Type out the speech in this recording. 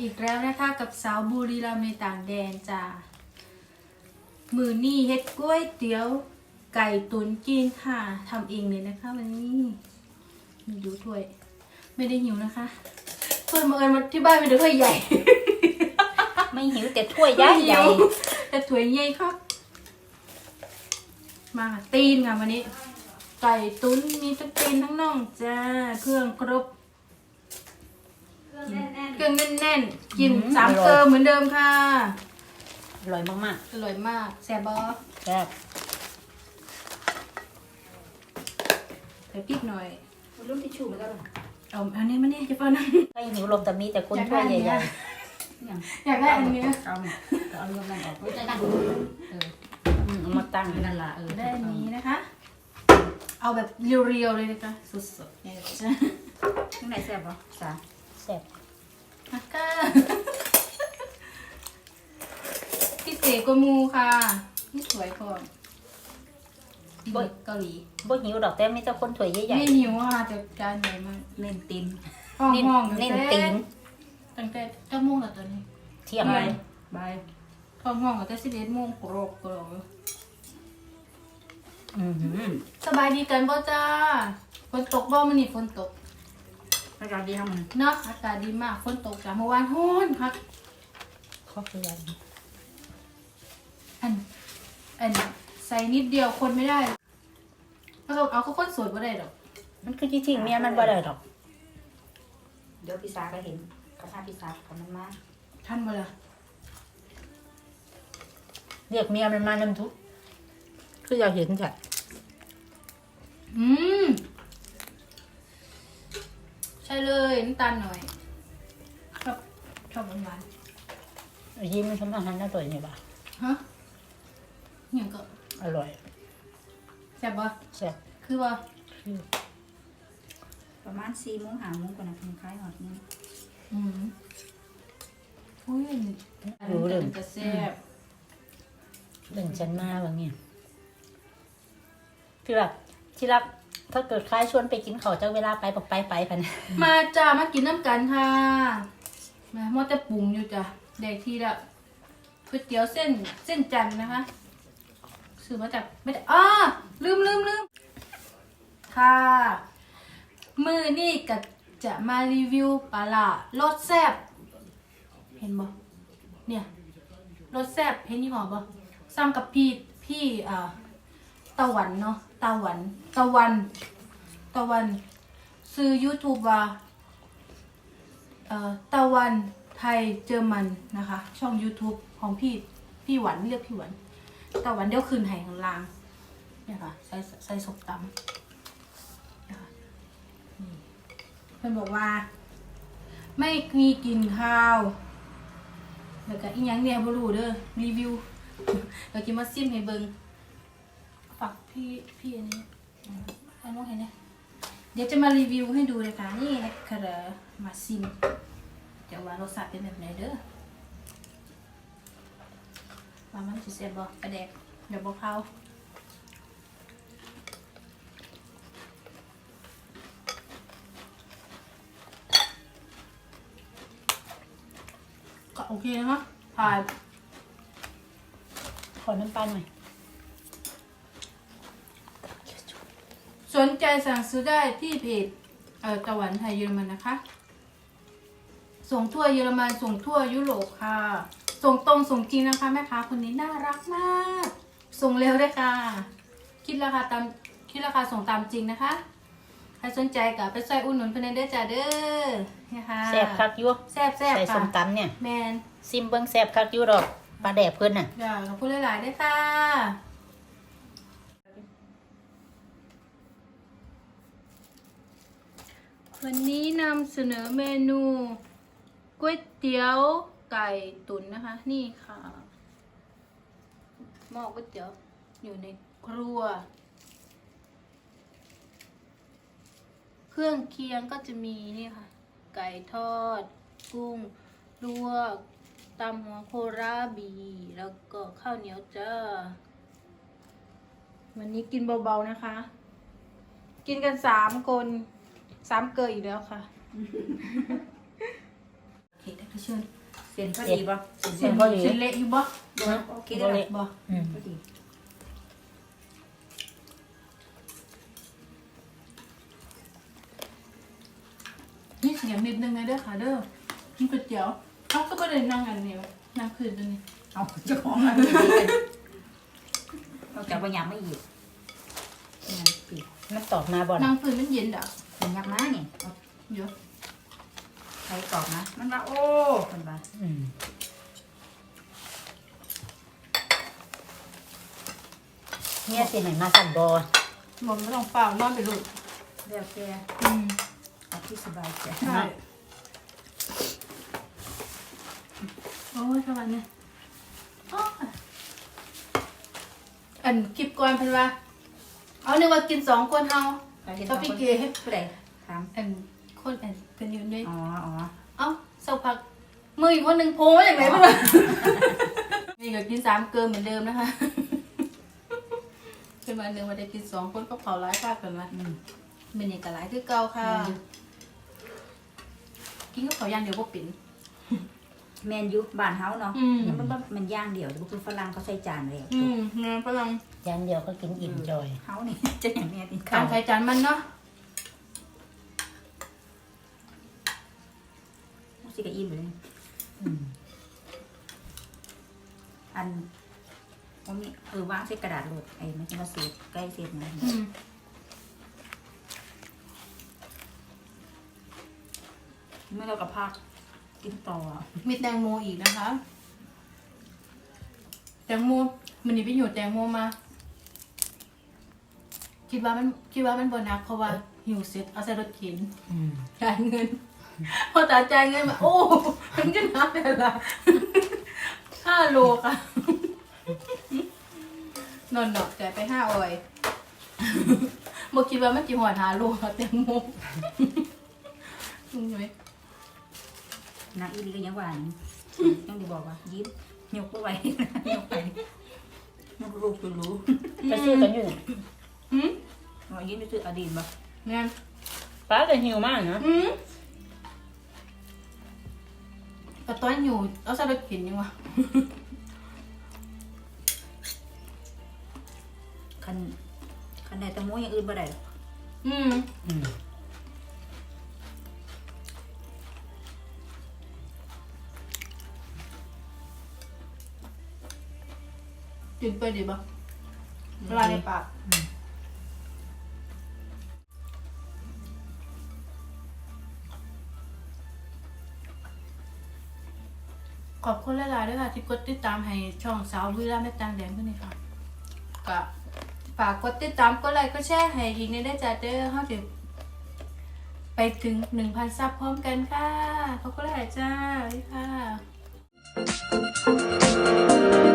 อีกแล้วนะคะกับสาวบุรีรัมย์ในต่างแดนจ้ามือนี่เฮ็ดกล้วยเตี๋ยวไก่ตุ๋นจีนค่ะทำเองเลยนะคะ วันนี้มีดูถ้วย ไม่ได้หิวนะคะถ้วยมาเอิญมาที่บ้านเป็นถ้วยใหญ่ ไม่หิวแต่ถ้วยใหญ่ใหญ่ไม่หิวแต่ถ้วยใหญ่ครับ มาค่ะตีนค่ะวันนี้ ไก่ตุ๋นมีทั้งตีนทั้งน่องจ้าเครื่องครบ เครื่องแน่นๆ กินสามเกลอเหมือนเดิมค่ะ อร่อยมากอร่อยมากแซ่บบอๆแซ่บใส่พริกหน่อยรุ่นทิชชู่มาแล้วเหรอเอาอันนี้มาเนี่ยจะเป้านะไม่หิวลมแต่มีแต่คนถ้วยใหญ่อย่างอยากได้อันเนี้ยเอาเนี่ยเอาเรื่องนั้นออกไม่ได้ดังเออๆอืมเอามาตั้งนั่นละเออได้อันนี้นะคะ เอาแบบเรียวๆเลยนะคะสดๆเนี่ยจ้ะข้างในแซ่บปะสา แซ่บฮักก้าพิเศษกว่าหมูค่ะนี่สวยพอเบิร์เกาหลีบ่หิวดอกแต่มีแต่คนถ้วยใหญ่ไม่หิวค่ะแต่จานใหญ่มากเล่นตีนห้องๆเน้นห้องเน้นตีนตั้งแต่เก้าโมงแล้วตอนนี้เที่ยงเลยบายห้องห้องตั้งแต่สิบเอ็ดโมงกรอกกรอกอือหือสบายดีกันบ่จ้าฝนตกบ่มันนี่ฝนตก อากาศดีครับมันเนาะอากาศดีมากฝนตกจ้าเมื่อวานฮ้อนครับข้าวเกลืออัน อันใส่นิดเดียวคนไม่ได้แล้วก็เอาก็คนสวยบ่ได้ดอก มันคือที่ทิ้งเมียมันบ่ได้ดอกเดี๋ยวพี่สาก็เห็นกระทะพี่สากับมันมาท่านบ่ล่ะเรียกเมียมันมานำทุกคืออยากเห็นจ้ะอืม ใช่เลยน้ำตาลหน่อยชอบชอบหวานยิ้มมันทำอาหารอร่อยนี่บ่ะๆฮะเนี่ยก็อร่อยแซ่บบ่แซ่บคือบ่คือประมาณสี่โมงห้าโมงกว่านะคุณคล้ายหอดนี่อืมอุ้ยรู้เรื่องจะแซ่บเรื่องฉันมาว่างี้ที่รักที่รัก ถ้าเกิดใครชวนไปกินข้าวจะเวลาไปบอกไปไปพันมาจ้ามากินน้ำกันค่ะมามอแต่ปรุงอยู่จ้ะเด็กทีละก๋วยเตี๋ยวเส้นเส้นจันทร์นะคะซื้อมาจากไม่ได้อ้าลืมลืมลืมค่ะ มือนี่ก็จะมารีวิวปลาล่ารสแซ่บเห็นบ่เนี่ยรสแซ่บเห็นยี่ห้อบ่สั่งกับพี่พี่อ่าตะวันเนาะ ตะวันตะวันตะวัน ซื้อ YouTube ว่าเอ่อตะวันไทยเจอมันนะคะ ช่อง YouTube ของพี่พี่หวันเรียกพี่หวันตะวันเดี๋ยวคืนให้ข้างล่างเนี่ยค่ะใส่ใส่ศพตำคะนี่เพื่อนบอกว่า ไม่มีกินข้าว แล้วก็อีหยังเนี่ยบ่รู้เด้อรีวิว แล้วกินมาซิมให้เบิง ฝากพี่พี่อันนี้อันนู้นเห็นไหมเดี๋ยวจะมารีวิวให้ดูเลยค่ะนี่นะคะมาซิมจะว่ารสชาติเป็นแบบไหนเด้อว่ามันจะเสียบบอกระแดกเดี๋ยวบอกเขาก็โอเคนะคะผ่านขอน้ำปลาหน่อย สนใจสั่งซื้อได้ที่เพจเอ่อตะวันไทยเยอรมันนะคะ ส่งทั่วเยอรมันส่งทั่วยุโรปค่ะ ส่งตรงส่งจริงนะคะแม่ค้าคนนี้น่ารักมาก ส่งเร็วด้วยค่ะ คิดราคาตามคิดราคาส่งตามจริงนะคะใครสนใจกับไปใส่อุ่นหนุนเพนเด้อจ้าเด้อเนี่ยค่ะแซ่บคักอยั่วแซ่บแซ่บใส่ส้ค่ะมตำเนี่ย แมนซิมเบิ้งแซ่บคักอยั่วดอกปลาแดกเพิ่นน่ะอยากขอบคุณหลายๆด้วยค่ะ วันนี้นำเสนอเมนูก๋วยเตี๋ยวไก่ตุ๋นนะคะ นี่ค่ะหม้อก๋วยเตี๋ยวอยู่ในครัว เครื่องเคียงก็จะมีนี่ค่ะ ไก่ทอด กุ้งลวกตำหัวโคราบี แล้วก็ข้าวเหนียวจ้า วันนี้กินเบาๆนะคะ กินกันสามคน สามเกยอีกแล้วค่ะโอเคเห็ดได้ก็เชิญเส้นพอดีป่ะเส้นพอดี เส้นเละอยู่บ่โอเคได้ไหมบ่อืมพอดีนี่เสียงนิดนึงนะเด้อค่ะเด้อนี่ก๋วยเตี๋ยวเขาก็ไม่ได้นั่งอันนี้วะนั่งคืนตัวนี้เอาเจ้าของอันนี้เราจะพยายามไม่หยิบงานปิดมันตอกมาบ่นั่นะงคืนมันเย็นดัก มันยักมาเนี่ยเอาเดี๋ยวใครตอบนะ มันว่าโอ้คนว่าอืมเนี่ยสิไหนมาสั่นบอบอกไม่ต้องเปล่านอนไปลูกเรียกแกอืมเอาที่สบายใจใช่โอ้ยสวัสดีโอ้ยอันคลิปก่อนเพิ่นว่า เอานึกว่ากินสองคนเฮา เห็นก็สองพี่คนเก๋ผู้ใดถามอันคนอันเป็นอยู่ด้วยอ๋ออ๋อเอ้าสักพักมืออีกคนหนึ่งโผล่มาจากไหนไม่รู้นี่ก็กินสามเกินเหมือนเดิมนะคะเป็นวันหนึ่งวันได้กินสองคนก็เผาร้ายค่ากันมาอืมเป็นอย่างกะหลายคือเก่าค่ะอืมกินก็เผาอย่างเดียวก็ปิ่น แมนยูบ้านเฮาเนาะอืม มันมันมันย่างเดียวแต่พวกคุณฝรั่งเขาใส่จานเลยอืมงานฝรั่งจานเดียวก็กินอิ่มจอย เฮานี่ จะอย่างเนี้ยติดกาข้ารวใช้จานมันเนาะสิกะอิ่มเลยอืมอันว่ามีเออวางใส่กระดาษโหลดไอ้ไม่ใช่ว่าเศษใกล้เศษนะอืมเมื่อเรากับพัก กินต่อ มีแตงโมอีกนะคะ แตงโมมันนี่ไปอยู่แตงโมมา คิดว่ามันคิดว่ามันบนักเพราะว่าหิวเสร็จเอาใส่รถเข็นอืมจ่ายเงิน พอตาจ่ายเงินมาโอ้ มันก็นับเลยละห้าโลค่ะนอนหนอกจ่ายไปห้าออยบอกคิดว่ามันกี่หอดหาโลค่ะแตงโมอืมไหม นางอีลีก็ยังหวานยังดีบอกว่ายิ้มยกไปไว้ยกไปยกลูกคือรู้ไปซื้อกันอยู่อืมว่ายิ้มไปซื้ออดีตบ่งานป้าก็หิวมากนะอืมก็ตอนอยู่เอาใส่รถเข็นยังวะคันคันใดแตะมูอย่างอื่นบ่ได้หรอกอืมอืม กินไปดีป่ะละลายในปากขอบคุณหลายๆด้วยค่ะ ที่กดติดตามให้ช่องสาวลุยล่าแม่ตังแดงขึ้นนี่ค่ะก็ฝากกดติดตามกดไลค์กดแชร์ให้อีกในได้จ้าเด้อเฮาถึงไปถึง 1,000 ซับพร้อมกันค่ะขอบคุณหลายๆจ้าสวัสดีค่ะ